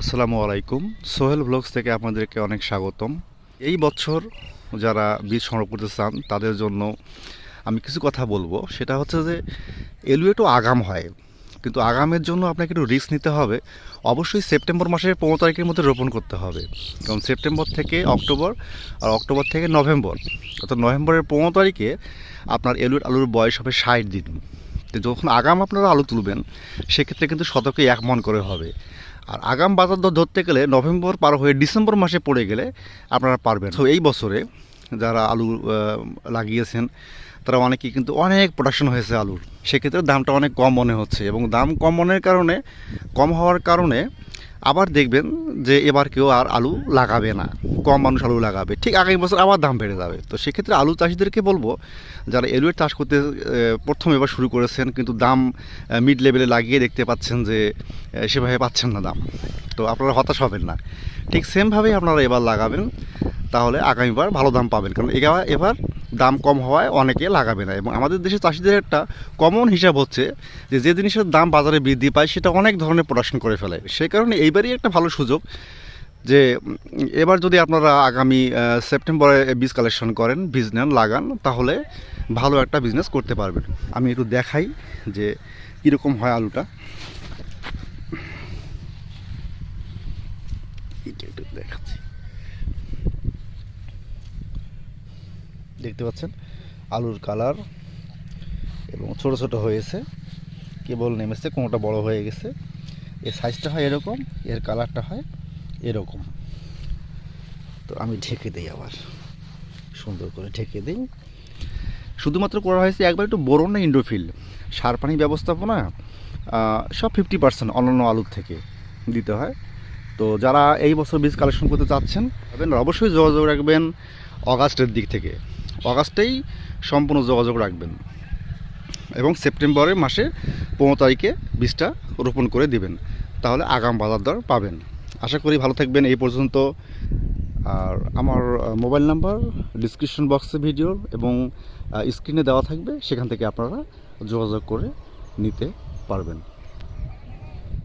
আসসালামু আলাইকুম। সোহেল ব্লগস থেকে আপনাদেরকে অনেক স্বাগতম। এই বছর যারা বীজ সংগ্রহ করতে চান, তাদের জন্য আমি কিছু কথা বলব। সেটা হচ্ছে যে এলু একটু আগাম হয়। কিন্তু আগামের জন্য আপনাকে একটু রিস্ক নিতে হবে। অবশ্যই সেপ্টেম্বর মাসের পনেরো তারিখের মধ্যে রোপণ করতে হবে। কারণ সেপ্টেম্বর থেকে অক্টোবর আর অক্টোবর থেকে নভেম্বর। অর্থাৎ নভেম্বরের পনেরো তারিখে আপনার এলুয়েট আলুর বয়স হবে ষাট দিন। তো যখন আগাম আপনারা আলু তুলবেন, সেক্ষেত্রে কিন্তু শতকে এক মন করে হবে। আর আগাম বাজার দর ধরতে গেলে নভেম্বর পার হয়ে ডিসেম্বর মাসে পড়ে গেলে আপনারা পারবেন। তো এই বছরে যারা আলু লাগিয়েছেন তারা অনেকে কিন্তু অনেক প্রোডাকশন হয়েছে আলুর। সেক্ষেত্রে দামটা অনেক কম মনে হচ্ছে এবং দাম কম মনের কারণে কম হওয়ার কারণে আবার দেখবেন যে এবার কেউ আর আলু লাগাবে না। কম মানুষ আলু লাগাবে। ঠিক আগামী বছর আবার দাম বেড়ে যাবে। তো সেক্ষেত্রে আলু চাষিদেরকে বলব, যারা এলুয়ের চাষ করতে প্রথম এবার শুরু করেছেন, কিন্তু দাম মিড লেভেলে লাগিয়ে দেখতে পাচ্ছেন যে সেভাবে পাচ্ছেন না দাম। তো আপনারা হতাশ হবেন না। ঠিক সেমভাবেই আপনারা এবার লাগাবেন, তাহলে আগামীবার ভালো দাম পাবেন। কারণ এবার এবার দাম কম হওয়ায় অনেকে লাগাবে না। এবং আমাদের দেশে চাষিদের একটা কমন হিসাব হচ্ছে যে যে জিনিসের দাম বাজারে বৃদ্ধি পায়, সেটা অনেক ধরনের প্রোডাকশন করে ফেলে। সেই কারণে এইবারই একটা ভালো সুযোগ যে, এবার যদি আপনারা আগামী সেপ্টেম্বরে বীজ কালেকশন করেন, বীজ নেন, লাগান, তাহলে ভালো একটা বিজনেস করতে পারবেন। আমি একটু দেখাই যে, কীরকম হয় আলুটা। দেখাচ্ছি। দেখতে পাচ্ছেন, আলুর কালার এবং ছোট ছোট হয়েছে। কেবল নেমেছে, কোনোটা বড় হয়ে গেছে। এর সাইজটা হয় এরকম, এর কালারটা হয় এরকম। তো আমি ঢেকে দিই আবার। সুন্দর করে ঢেকে দিই। শুধুমাত্র করা হয়েছে একবার একটু বড় না ইন্ডোফিল সার পানি ব্যবস্থাপনা সব ফিফটি পার্সেন্ট অন্যান্য আলুর থেকে দিতে হয়। তো যারা এই বছর বীজ কালেকশন করতে চাচ্ছেন অবশ্যই যোগাযোগ রাখবেন অগাস্টের দিক থেকে। অগাস্টেই সম্পূর্ণ যোগাযোগ রাখবেন এবং সেপ্টেম্বরের মাসে পনেরো তারিখে বীজটা রোপণ করে দিবেন। তাহলে আগাম বাজার দর পাবেন। আশা করি ভালো থাকবেন এই পর্যন্ত। আর আমার মোবাইল নাম্বার ডিসক্রিপশন বক্সে ভিডিও এবং স্ক্রিনে দেওয়া থাকবে। সেখান থেকে আপনারা যোগাযোগ করে নিতে পারবেন।